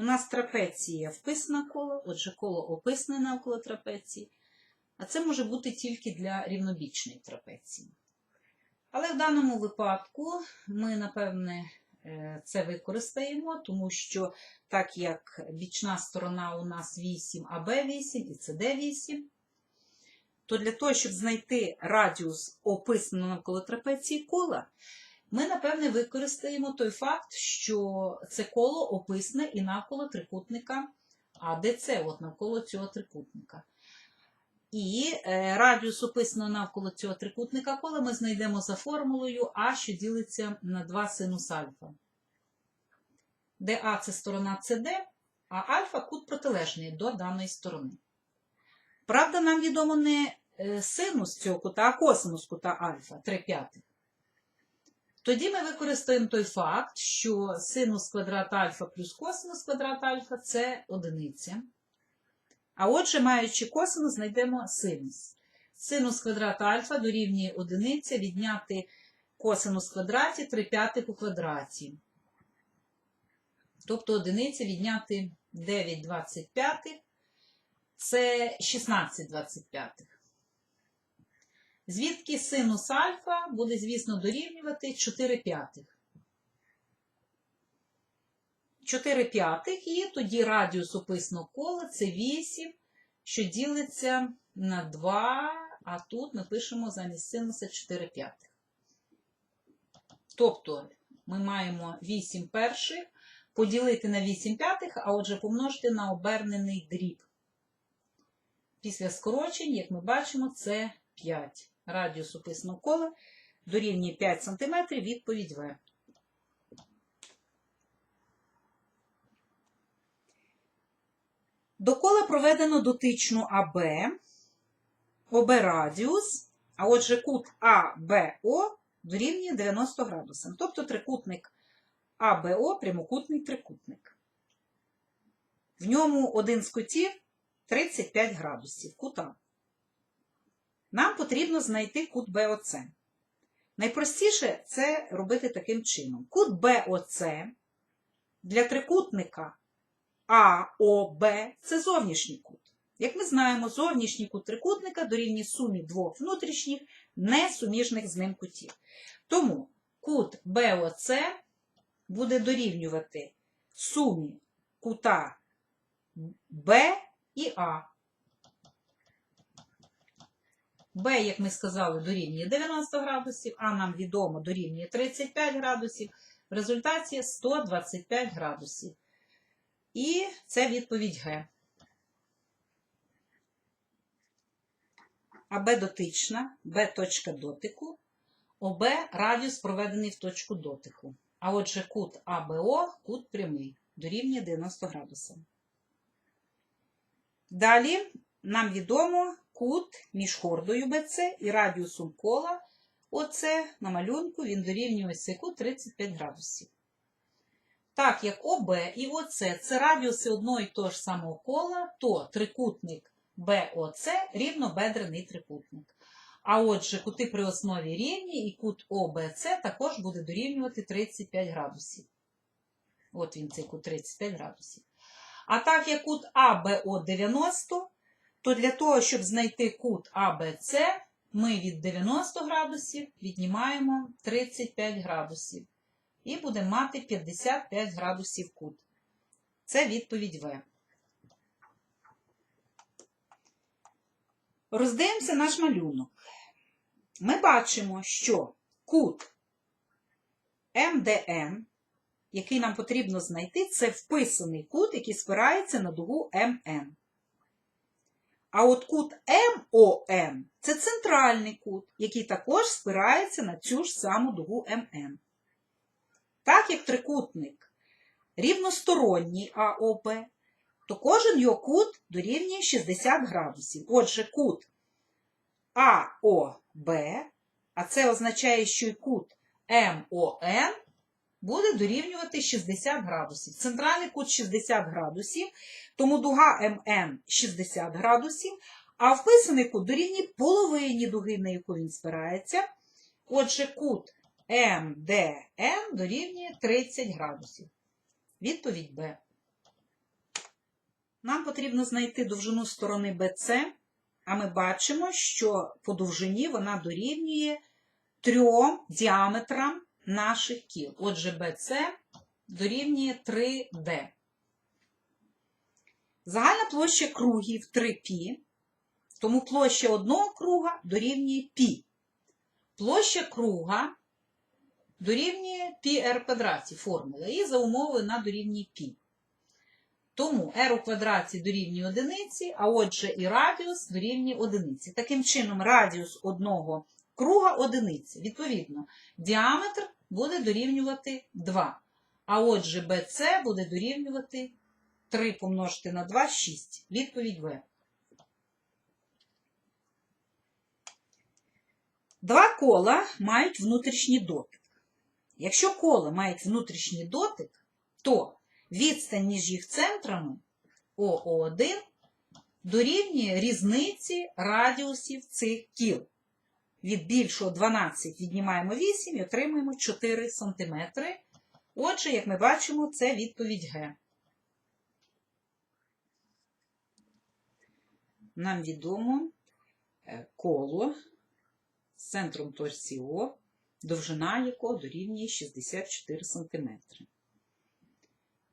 У нас трапеція вписана коло, отже, коло описане навколо трапеції. А це може бути тільки для рівнобічної трапеції. Але в даному випадку ми, напевне, е, це використаємо, тому що так як бічна сторона у нас 8, АБ 8 і СД 8, то для того, щоб знайти радіус описаного навколо трапеції кола, ми, напевне, використаємо той факт, що це коло описане і навколо трикутника АДЦ, от навколо цього трикутника. І е, радіус описаного навколо цього трикутника кола ми знайдемо за формулою А, що ділиться на 2 синус альфа. Де А це сторона СД, а альфа кут протилежний до даної сторони. Правда, нам відомо не е, синус цього кута, а косинус кута альфа 3 п'ятих. Тоді ми використаємо той факт, що синус квадрат альфа плюс косинус квадрат альфа це одиниця. А отже, маючи косинус, знайдемо синус. Синус квадрата альфа дорівнює одиниця відняти косинус квадраті 3 п'ятих у квадраті. Тобто одиниця відняти 9 25 це 16 25. Звідки синус альфа буде, звісно, дорівнювати 4 п'ятих. 4 п'ятих і тоді радіус описаного кола це 8, що ділиться на 2, а тут ми пишемо замість синуса 4 п'ятих. Тобто ми маємо 8 перших поділити на 8 п'ятих, а отже помножити на обернений дріб. Після скорочень, як ми бачимо, це 5. Радіус описаного кола дорівнює 5 см, відповідь В. До кола проведено дотичну АБ, ОБ радіус, а отже кут АБО дорівнює 90 градусам. Тобто трикутник АБО прямокутний трикутник. В ньому один з кутів 35 градусів кута. Нам потрібно знайти кут БОЦ. Найпростіше це робити таким чином. Кут БОЦ для трикутника АОБ це зовнішній кут. Як ми знаємо, зовнішній кут трикутника дорівнює сумі двох внутрішніх, несуміжних з ним кутів. Тому кут БОЦ буде дорівнювати сумі кута Б і А. Б, як ми сказали, дорівнює 90 градусів, А нам відомо дорівнює 35 градусів. В результаті 125 градусів. І це відповідь Г. АБ дотична, Б точка дотику, ОБ радіус проведений в точку дотику. А отже, кут АБО кут прямий, дорівнює 90 градусів. Далі нам відомо кут між хордою БЦ і радіусом кола ОЦ на малюнку він дорівнює цей кут 35 градусів. Так як ОБ і ОЦ це радіуси одного і того ж самого кола, то трикутник БОЦ рівнобедрений трикутник. А отже, кути при основі рівні і кут ОБЦ також буде дорівнювати 35 градусів. От він цей кут 35 градусів. А так як кут АБО 90, то для того, щоб знайти кут АБЦ, ми від 90 градусів віднімаємо 35 градусів. І будемо мати 55 градусів кут. Це відповідь В. Роздивимося наш малюнок. Ми бачимо, що кут МДН, який нам потрібно знайти, це вписаний кут, який спирається на дугу МН. А от кут МОН це центральний кут, який також спирається на цю ж саму дугу МН. Так як трикутник рівносторонній АОП, то кожен його кут дорівнює 60 градусів. Отже, кут АОБ, а це означає, що і кут МОН буде дорівнювати 60 градусів. Центральний кут 60 градусів, тому дуга МН 60 градусів, а вписаний кут дорівнює половині дуги, на яку він спирається. Отже, кут МДН дорівнює 30 градусів. Відповідь Б. Нам потрібно знайти довжину сторони BC, а ми бачимо, що по довжині вона дорівнює трьом діаметрам наших кіл. Отже, BC дорівнює 3D. Загальна площа кругів 3π, тому площа одного круга дорівнює π. Площа круга дорівнює πr квадраті формула і за умови на дорівнює π. Тому r у квадраті дорівнює одиниці, а отже і радіус дорівнює одиниці. Таким чином, радіус одного круга одиниці. Відповідно, діаметр буде дорівнювати 2. А отже, BC буде дорівнювати 3 помножити на 2 6. Відповідь В. Два кола мають внутрішній дотик. Якщо кола мають внутрішній дотик, то відстань між їх центрами ОО1 дорівнює різниці радіусів цих кіл. Від більшого 12 віднімаємо 8 і отримуємо 4 см. Отже, як ми бачимо, це відповідь Г. Нам відомо е, коло з центром торсі О, довжина якого дорівнює 64 см.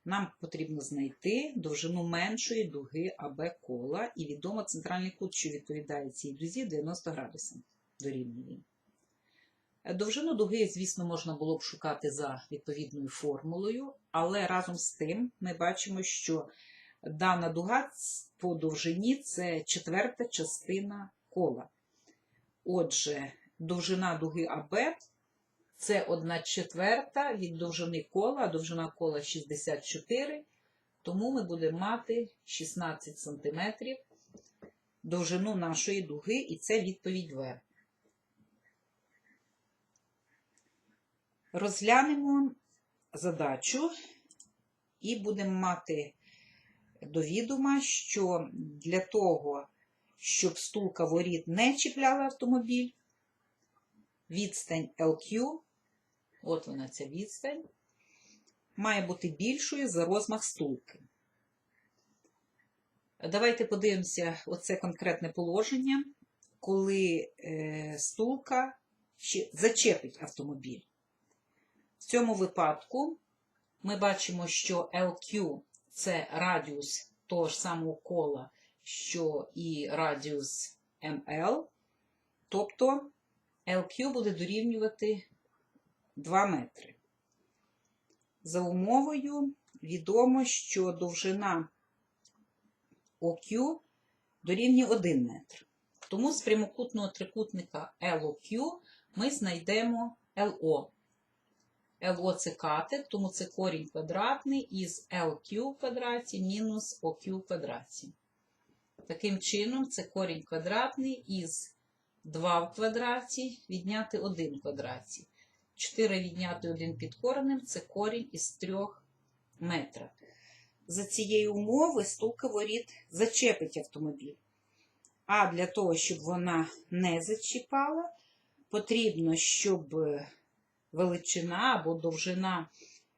Нам потрібно знайти довжину меншої дуги АБ кола і відомо центральний кут, що відповідає цій дузі 90 градусів дорівнює. Довжину дуги, звісно, можна було б шукати за відповідною формулою, але разом з тим ми бачимо, що дана дуга по довжині це четверта частина кола. Отже, довжина дуги АБ це 1 четверта від довжини кола, а довжина кола 64, тому ми будемо мати 16 см довжину нашої дуги, і це відповідь В. Розглянемо задачу і будемо мати до відома, що для того, щоб стулка воріт не чіпляла автомобіль, відстань LQ, от вона ця відстань, має бути більшою за розмах стулки. Давайте подивимося оце конкретне положення, коли е, стулка зачепить автомобіль. В цьому випадку ми бачимо, що LQ це радіус того ж самого кола, що і радіус ML, тобто LQ буде дорівнювати 2 метри. За умовою відомо, що довжина OQ дорівнює 1 метр. Тому з прямокутного трикутника LOQ ми знайдемо LO. LO це катет, тому це корінь квадратний із LQ в квадраті мінус OQ в квадраті. Таким чином, це корінь квадратний із 2 в квадраті відняти 1 в квадраті. 4 відняти 1 під коренем це корінь із 3 метра. За цією умови стулка воріт зачепить автомобіль. А для того, щоб вона не зачіпала, потрібно, щоб величина або довжина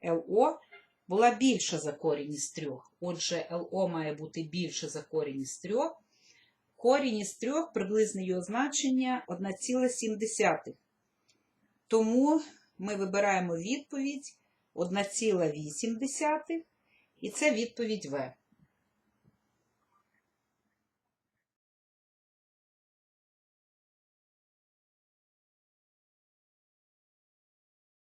ЛО була більша за корінь із 3. Отже, ЛО має бути більше за корінь із 3. Корінь із 3 приблизне його значення 1,7. Тому ми вибираємо відповідь 1,8, і це відповідь В.